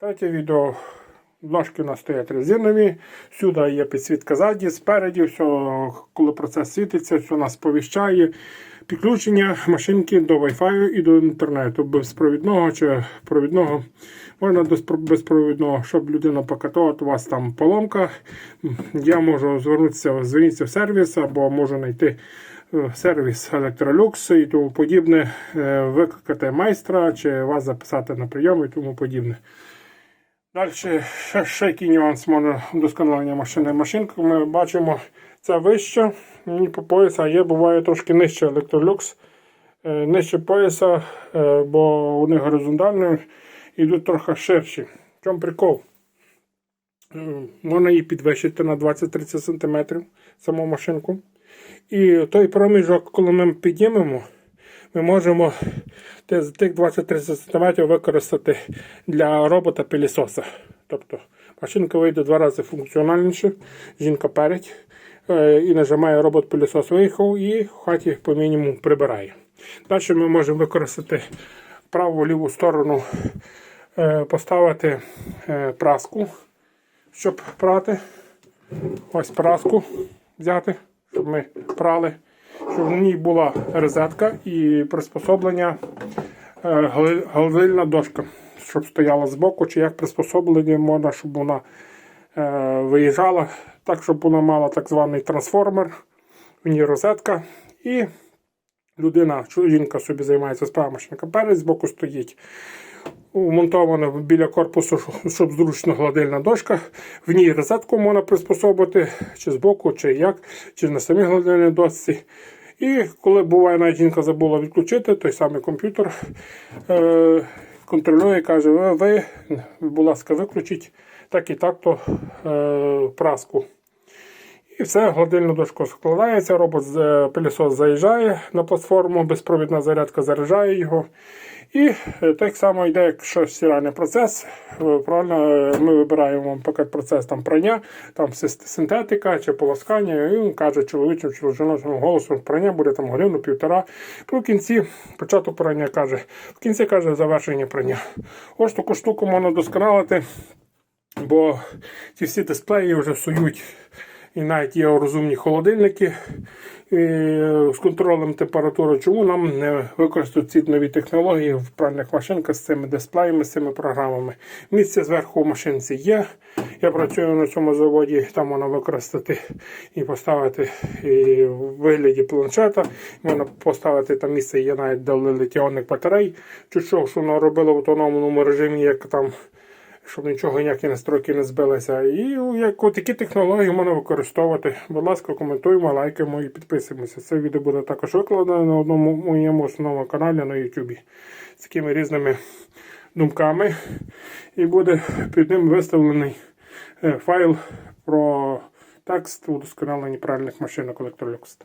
Третє відео. Ножки у нас стоять резинові. Сюди є підсвітка ззаді, спереді, все, коли процес світиться, все нас сповіщає. Підключення машинки до Wi-Fi і до інтернету безпровідного чи провідного. Можна безпровідного, щоб людина покатала, у вас там поломка. Я можу звернутися, звернутися в сервіс або можу знайти е, сервіс Electrolux і тому подібне, е, викликати майстра чи вас записати на прийом і тому подібне. Далі ще, ще який нюанс можна вдосконалення машини. Машинку ми бачимо, це вище, мені по пояса, є буває трошки нижче Electrolux. Е, Нижче пояса, е, бо вони горизонтальні йдуть трохи ширші. В чому прикол? Е, Можна її підвищити на 20-30 см саму машинку. І той проміжок, коли ми піднімемо, ми можемо тих 20-30 см використати для робота пилісоса. Тобто машинка вийде два рази функціональніше, жінка перед е, і нажимає робот пилісос виїхав і в хаті по мінімуму прибирає. Далі ми можемо використати праву ліву сторону, е, поставити е, праску, щоб прати. Ось праску взяти, щоб ми прали, щоб в ній була розетка і приспособлення е, гладильна дошка, щоб стояла збоку, чи як приспособлення можна, щоб вона е, виїжджала, так, щоб вона мала так званий трансформер, в ній розетка. І людина, жінка собі займається справами, перед збоку стоїть. Умонтована біля корпусу, щоб зручно гладильна дошка. В ній розетку можна приспособити чи збоку, чи як, чи на самій гладильній дошці. І коли буває, навіть жінка забула відключити, той самий комп'ютер е, контролює і каже: ви, будь ласка, виключіть так і так то е, праску. І все, гладильну дошку складається, робот е, пилісос заїжджає на платформу, безпровідна зарядка заряджає його. І е, так само йде, якщо стиральний процес. е, Правильно, ми вибираємо поки процес там прання, там синтетика чи полоскання, і він каже чоловічим чи жіночим голосом прання буде там годину, півтора. При кінці початок прання каже, в кінці каже завершення прання. Ось таку штуку можна досконалити. Бо ті всі дисплеї вже сують, і навіть є розумні холодильники з контролем температури. Чому нам не використати ці нові технології в пральних машинках з цими дисплеями, з цими програмами? Місце зверху в машинці є. Я працюю на цьому заводі, там можна використати і поставити і в вигляді планшета. Можна поставити там місце, є навіть для літіонних батарей. Що, що воно робило в автономному режимі, як там щоб нічого ніякі настройки не збилися. І як такі технології можна використовувати. Будь ласка, коментуємо, лайкаємо і підписуємося. Це відео буде також викладено на одному моєму основному каналі на YouTube з такими різними думками. І буде під ним виставлений е, файл про текст удосконалення правильних машинок Electrolux.